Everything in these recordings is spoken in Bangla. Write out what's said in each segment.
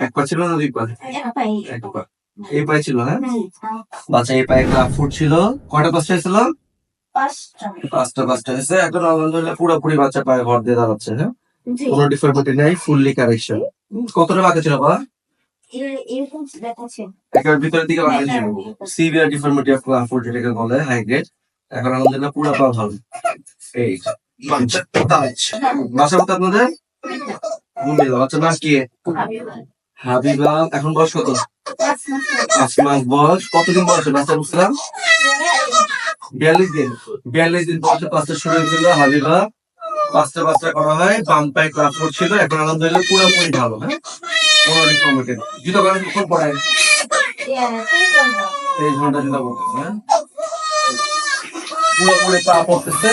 এক পা ছিল না দুই পা? এক পা। এই পায়ে ছিল হ্যাঁ? বাচ্চা এই পায়ে ক্লাব ফুট ছিল। কয়টা পাঁচটা ছিল পাঁচটা। পাঁচটা এখন আলহামদুলিল্লাহ পুরোপুরি বাচ্চা পায়ে ভর দিয়ে দাঁড়াচ্ছে হ্যাঁ? কোনো ডিফরমেন্টি নেই ফুললি কারেকশন কতটা বাকি ছিল বা এর- একেবারে ভিতরের দিকে বাকি ছিল। Severe deformity of club foot যেটাকে বলে হাই গ্রেড এখন আলহামদুলিল্লাহ পুরো পা ভালো এই। বাচ্চা দাঁড়াচ্ছে বাসা মতো আপনাদের? বাচ্চা নাম কি? হাবিবা এখন বয়স কত? পাঁচ মাস বয়স। কতদিন বয়সে বাচ্চা বুঝলাম? বিয়াল্লিশ দিন। বিয়াল্লিশ দিন বয়সে পাঁচটা শুরু হয়েছিল হাবিবা পাঁচটা পাঁচটা করা হয়, বাম পায়ে ক্লাস করছিল, এখন আলহামদুলিল্লাহ পুরোপুরি ভালো হ্যাঁ? কোনো রিকমেন্ডেড জুতো করেন কখন পড়ায়? তেইশ ঘণ্টা জুতো পড়তেছে হ্যাঁ? পুরোপুরি পা পড়তেছে,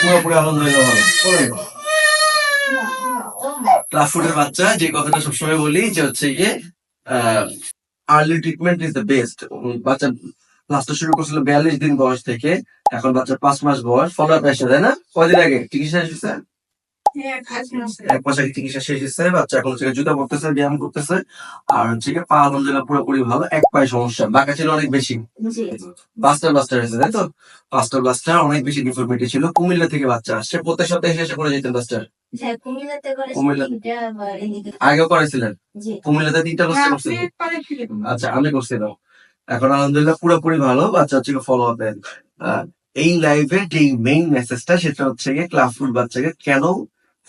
পুরোপুরি আলহামদুলিল্লাহ ভালো। করে ক্লাস ফুডের বাচ্চা, যে কথাটা সবসময় বলি, যে হচ্ছে গিয়ে early treatment is the best বাচ্চা ক্লাসটা শুরু করছিল বিয়াল্লিশ দিন বয়স থেকে, এখন বাচ্চার পাঁচ মাস বয়স ফলো আপ এসে তাই না? কয়দিন আগে? চিকিৎসা হয়েছে? এক মাস আগে চিকিৎসা শেষ হয়েছে বাচ্চা এখন হচ্ছে জুতা পড়তেছে ব্যায়াম করতেছে আর হচ্ছে গিয়ে পা আলহামদুলিল্লাহ পুরোপুরি ভালো এক পায়ে সমস্যা। বাঁকা ছিল অনেক বেশি। বাস্টার বাস্টার হয়েছে তাই তো? বাস্টার বাস্টার অনেক বেশি ডিফরমিটি ছিল কুমিল্লা থেকে বাচ্চা আসছে। প্রত্যেক সপ্তাহে এসে করে যেতেন বাস্টার হ্যাঁ কুমিল্লাতে করে কুমিল্লা- তিনটা বা এদিকে আগেও করেছিলেন কুমিল্লাতে তিনটা বাচ্চা করছিলেন? আচ্ছা আমি করছিলাম এখন আলহামদুলিল্লাহ পুরোপুরি ভালো বাচ্চা হচ্ছে ফলো আপ এই লাইভে যে মেইন মেসেজটা সেটা হচ্ছে গিয়ে ক্লাস বাচ্চাকে কেন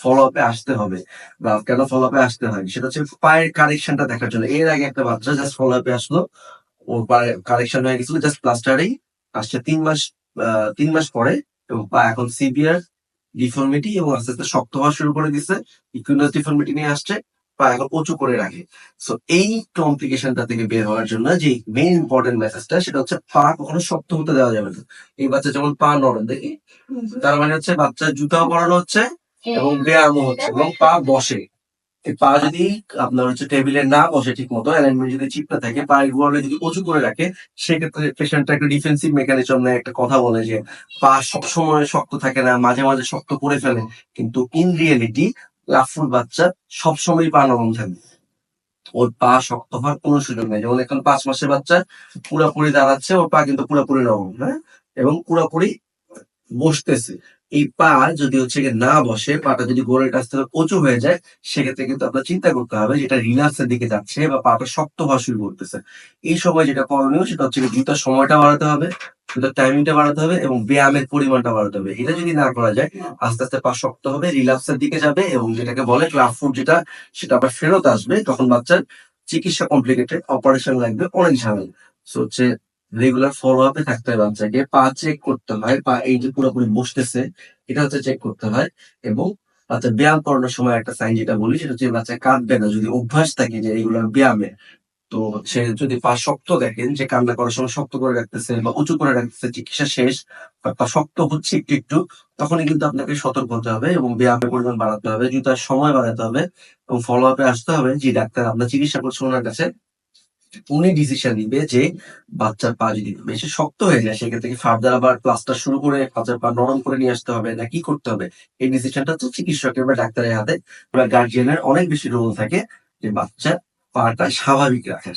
ফলো আপে আসতে হবে বা কেন ফলো আপে আসতে হয় সেটা হচ্ছে পায়ের কারেকশনটা দেখার জন্য। এর আগে একটা বাচ্চা জাস্ট ফলো আপে আসলো ওর পায়ে কারেকশন হয়ে গেছিল জাস্ট প্লাস্টারেই আসছে তিন মাস তিন মাস পরে এবং পা এখন সিভিয়ার ডিফর্মিটি এবং আস্তে আস্তে শক্ত হওয়া শুরু করে দিচ্ছে ইকুইনাস ডিফর্মিটি নিয়ে আসছে, পা এখন উঁচু করে রাখে। সো এই কমপ্লিকেশনটা থেকে বের হওয়ার জন্য যে মেইন ইম্পর্টেন্ট মেসেজটা সেটা হচ্ছে পা কখনো শক্ত হতে দেওয়া যাবে না। এই বাচ্চা যেমন পা নরম, দেখি? তার মানে হচ্ছে বাচ্চা জুতাও পরানো হচ্ছে এবং ব্যায়ামও হচ্ছে, এবং পা বসে। পা যদি আপনার হচ্ছে টেবিলে না বসে ঠিক মতো অ্যালাইনমেন্ট যদি চিপ না থাকে, পা গোয়ালে যদি উঁচু করে রাখে, সেক্ষেত্রে পেশেন্টটা একটা ডিফেন্সিভ মেকানিজম নেয় একটা কথা বলে যে, পা সবসময় শক্ত থাকে না, মাঝে মাঝে শক্ত করে ফেলে। কিন্তু ইন রিয়েলিটি লাফুর বাচ্চা সবসময় পা নরম থাকে। ওর পা শক্ত হওয়ার কোনো সুযোগ নেই। যেমন এখন পাঁচ মাসের বাচ্চা, পুরাপুরি দাঁড়াচ্ছে, ওর পা কিন্তু পুরাপুরি নরম হ্যাঁ? এবং পুরাপুরি বসতেছে। এই পা যদি হচ্ছে না বসে, পাটা যদি গোড়ের কাছ থেকে উঁচু হয়ে যায়, সেক্ষেত্রে কিন্তু আপনার চিন্তা করতে হবে যেটা রিল্যাক্সের দিকে যাচ্ছে বা পাটা শক্ত হওয়া শুরু করতেছে। এই সময় যেটা করণীয় সেটা হচ্ছে জুতার সময়টা বাড়াতে হবে জুতার টাইমিংটা বাড়াতে হবে এবং ব্যায়ামের পরিমাণটা বাড়াতে হবে। এটা যদি না করা যায়, আস্তে আস্তে পা শক্ত হবে রিল্যাক্সের দিকে যাবে এবং যেটাকে বলে ক্লাব ফুড যেটা, সেটা আবার ফেরত আসবে তখন বাচ্চার চিকিৎসা কমপ্লিকেটেড, অপারেশন লাগবে, অনেক ঝামেলা। সো হচ্ছে রেগুলার ফলো আপে থাকতে হয় বাচ্চাকে পা চেক করতে হয়, পা এই যে পুরোপুরি বসতেছে, এটা হচ্ছে চেক করতে হয় এবং বাচ্চা ব্যায়াম করানোর সময় একটা সাইন যেটা বলি, সেটা হচ্ছে বাচ্চা কাঁদবে না। যদি অভ্যাস থাকে যে এইগুলো ব্যায়ামে, তো সে যদি পা শক্ত দেখেন যে কান্না করার সময় শক্ত করে রাখতেছে বা উঁচু করে রাখতেছে, চিকিৎসা শেষ, বা শক্ত হচ্ছে একটু একটু, তখনই কিন্তু আপনাকে সতর্ক হতে হবে এবং ব্যায়ামের পরিমাণ বাড়াতে হবে, জুতার সময় বাড়াতে হবে এবং ফলো আপে আসতে হবে। যে ডাক্তার আপনার চিকিৎসা করছে ওনার কাছে। উনি ডিসিশন নিবে যে বাচ্চার পা যদি বেশি শক্ত হয়ে যায়, সেক্ষেত্রে কি ফার্দার আবার প্লাস্টার শুরু করে বাচ্চার পা নরম করে নিয়ে আসতে হবে না কি করতে হবে? এই ডিসিশনটা তো চিকিৎসকের বা ডাক্তারের হাতে বা গার্জিয়ানের অনেক বেশি রোল থাকে যে বাচ্চার পাটা স্বাভাবিক রাখে।